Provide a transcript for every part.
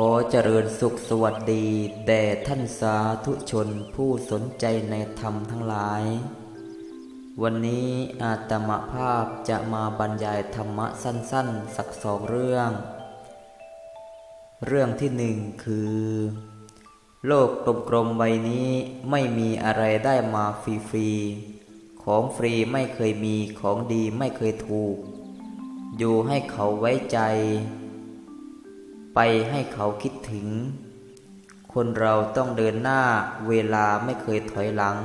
ขอเจริญสุขสวัสดี แด่ท่านสาธุชนผู้สนใจในธรรมทั้งหลาย วันนี้อาตมาภาพจะมาบรรยายธรรมะสั้นๆ สักสองเรื่อง เรื่องที่หนึ่งคือ โลกกลมๆใบนี้ไม่มีอะไรได้มาฟรีๆ ของฟรีไม่เคยมีของดีไม่เคยถูก อยู่ให้เขาไว้ใจ ไปให้เขาคิดถึง คนเราต้องเดินหน้าเวลาไม่เคยถอยหลัง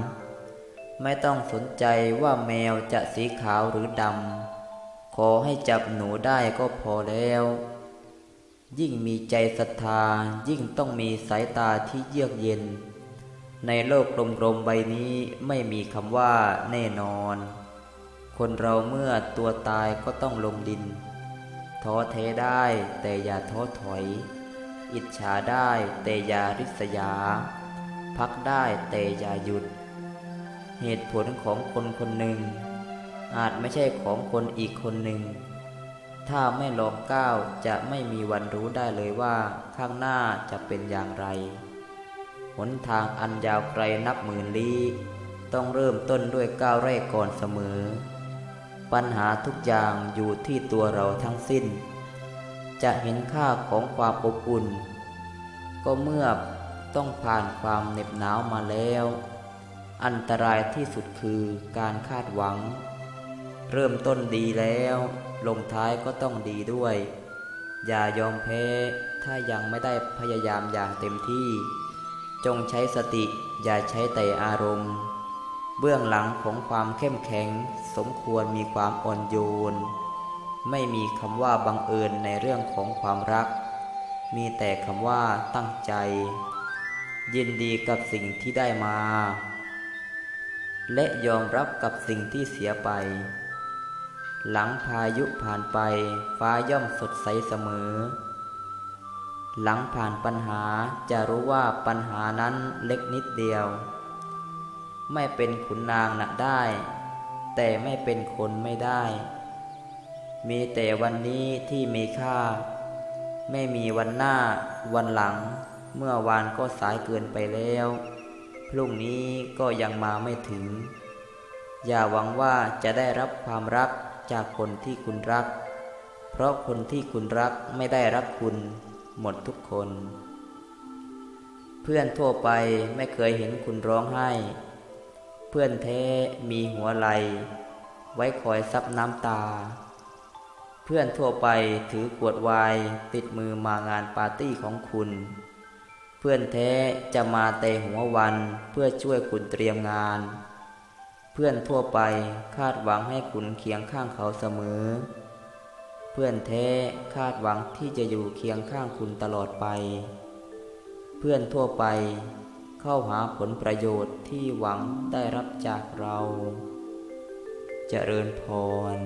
ไม่ต้องสนใจว่าแมวจะสีขาวหรือดำ ขอให้จับหนูได้ก็พอแล้ว ยิ่งมีใจศรัทธายิ่งต้องมีสายตาที่เยือกเย็น ในโลกกลมๆใบนี้ไม่มีคำว่าแน่นอน คนเราเมื่อตัวตายก็ต้องลงดิน ท้อแท้ได้แต่อย่าท้อถอย อิจฉาได้แต่อย่าริษยา พักได้แต่อย่าหยุด เหตุผลของคนคนหนึ่ง อาจไม่ใช่ของคนอีกคนหนึ่ง ถ้าไม่ลองก้าวจะไม่มีวันรู้ได้เลยว่าข้างหน้าจะเป็นอย่างไร หนทางอันยาวไกลนับหมื่นลี้ ต้องเริ่มต้นด้วยก้าวแรกก่อนเสมอ ปัญหาทุกอย่างอยู่ที่ตัวเราทั้งสิ้น จะเห็นค่าของความอบอุ่น ก็เมื่อต้องผ่านความเหน็บหนาวมาแล้ว อันตรายที่สุดคือการคาดหวัง เริ่มต้นดีแล้ว ลงท้ายก็ต้องดีด้วย อย่ายอมแพ้ถ้ายังไม่ได้พยายามอย่างเต็มที่ จงใช้สติอย่าใช้แต่อารมณ์ เบื้องหลังของความเข้มแข็ง สมควรมีความอ่อนโยน ไม่มีคำว่าบังเอิญในเรื่องของความรัก มีแต่คำว่าตั้งใจ ยินดีกับสิ่งที่ได้มา และยอมรับกับสิ่งที่เสียไป หลังพายุผ่านไปฟ้าย่อมสดใสเสมอ หลังผ่านปัญหาจะรู้ว่าปัญหานั้นเล็กนิดเดียว ไม่เป็นขุนนางนะได้ แต่ไม่เป็นคนไม่ได้ มีแต่วันนี้ที่มีค่า ไม่มีวันหน้า วันหลัง เมื่อวานก็สายเกินไปแล้ว พรุ่งนี้ก็ยังมาไม่ถึง อย่าหวังว่าจะได้รับความรักจากคนที่คุณรัก เพราะคนที่คุณรักไม่ได้รักคุณหมดทุกคน เพื่อนทั่วไปไม่เคยเห็นคุณร้องไห้ เพื่อนแท้มีหัวไหลไว้คอยซับน้ำตา เพื่อนทั่วไปถือขวดวน์ติดมือมางานปาร์ตี้ของคุณ เพื่อนแท้จะมาแต่หัววันเพื่อช่วยคุณเตรียมงาน เพื่อนทั่วไปคาดหวังให้คุณเคียงข้างเขาเสมอ เพื่อนแท้คาดหวังที่จะอยู่เคียงข้างคุณตลอดไป เพื่อนทั่วไป เข้าหาผลประโยชน์ที่หวังได้รับจากเราจเจริญพร